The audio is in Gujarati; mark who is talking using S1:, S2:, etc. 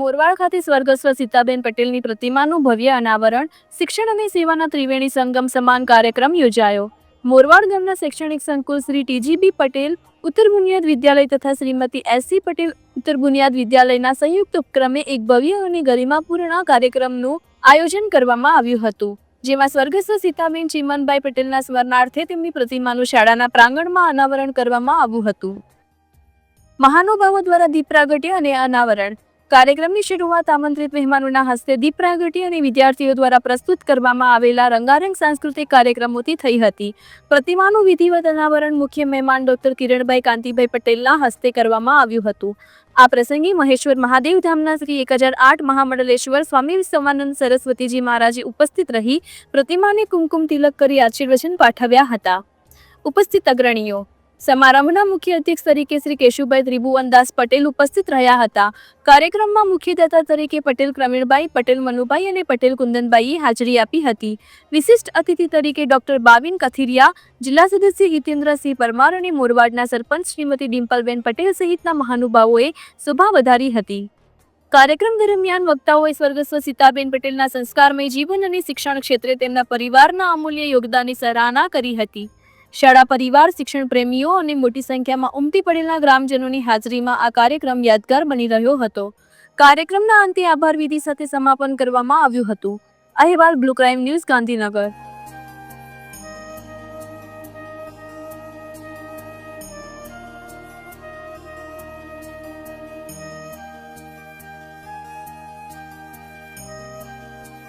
S1: મોરવાડ ખાતે સ્વર્ગસ્વ સીતાબેન પટેલની પ્રતિમાનું ભવ્ય અનાવરણ, શિક્ષણ અને સેવાના ત્રિવેણી સંગમ સમાન કાર્યક્રમ યોજાયો. મોરવાડ ગામના શૈક્ષણિક સંકુલ શ્રી ટીજીબી પટેલ, ઉત્તર બુનિયાદ વિદ્યાલય તથા શ્રીમતી એસસી પટેલ ઉત્તર બુનિયાદ વિદ્યાલયના સંયુક્ત ઉપક્રમે એક ભવ્ય અને ગરિમાપૂર્ણ કાર્યક્રમનું આયોજન કરવામાં આવ્યું હતું, જેમાં સ્વર્ગસ્થ સીતાબેન ચીમનભાઈ પટેલના સ્મરણાર્થે તેમની પ્રતિમાનું શાળાના પ્રાંગણમાં અનાવરણ કરવામાં આવ્યું હતું. મહાનુભાવો દ્વારા દીપ પ્રાગટ્ય અને અનાવરણ કાર્યક્રમની શરૂઆત આમંત્રિત મહેમાનોના હસ્તે દીપ પ્રાગટ્ય અને વિદ્યાર્થીઓ દ્વારા પ્રસ્તુત કરવામાં આવેલા રંગારંગ સાંસ્કૃતિક કાર્યક્રમોથી થઈ હતી. પ્રતિમાનું વિધિવત અનાવરણ મુખ્ય મહેમાન ડોક્ટર કિરણભાઈ કાંતિભાઈ પટેલના હસ્તે કરવામાં આવ્યું હતું. આ પ્રસંગે મહેશ્વર મહાદેવ ધામના શ્રી એક હજાર આઠ મહામંડલેશ્વર સ્વામી સવાનંદ સરસ્વતીજી મહારાજે ઉપસ્થિત રહી પ્રતિમાને કુમકુમ તિલક કરી આશીર્વચન પાઠવ્યા હતા. ઉપસ્થિત અગ્રણીઓ સમારંભના મુખ્ય અધ્યક્ષ તરીકે શ્રી કેશુભાઈ ત્રિભુવનદાસ પટેલ ઉપસ્થિત રહ્યા હતા. કાર્યક્રમમાં મુખ્યદાતા તરીકે પટેલ ક્રમીણભાઈ, પટેલ મનુભાઈ અને પટેલ કુંદનભાઈએ હાજરી આપી હતી. વિશિષ્ટ અતિથિ તરીકે ડોક્ટર બાવિન કથિરિયા, જિલ્લા સદસ્ય હિતેન્દ્રસિંહ પરમાર અને મોરવાડના સરપંચ શ્રીમતી ડિમ્પલબેન પટેલ સહિતના મહાનુભાવોએ શોભા વધારી હતી. કાર્યક્રમ દરમિયાન વક્તાઓએ સ્વર્ગસ્વ સીતાબેન પટેલના સંસ્કારમય જીવન અને શિક્ષણ ક્ષેત્રે તેમના પરિવારના અમૂલ્ય યોગદાનની સરાહના કરી હતી. શાળા પરિવાર શિક્ષણ પ્રેમીઓ અને મોટી સંખ્યામાં ઉમટી પડેલા ગ્રામજનોની હાજરીમાં આ કાર્યક્રમ યાદગાર બની રહ્યો હતો. કાર્યક્રમના અંતે આભાર વિધિ સાથે સમાપન કરવામાં આવ્યું હતું. અહેવાલ બ્લુ ક્રાઇમ ન્યૂઝ ગાંધીનગર.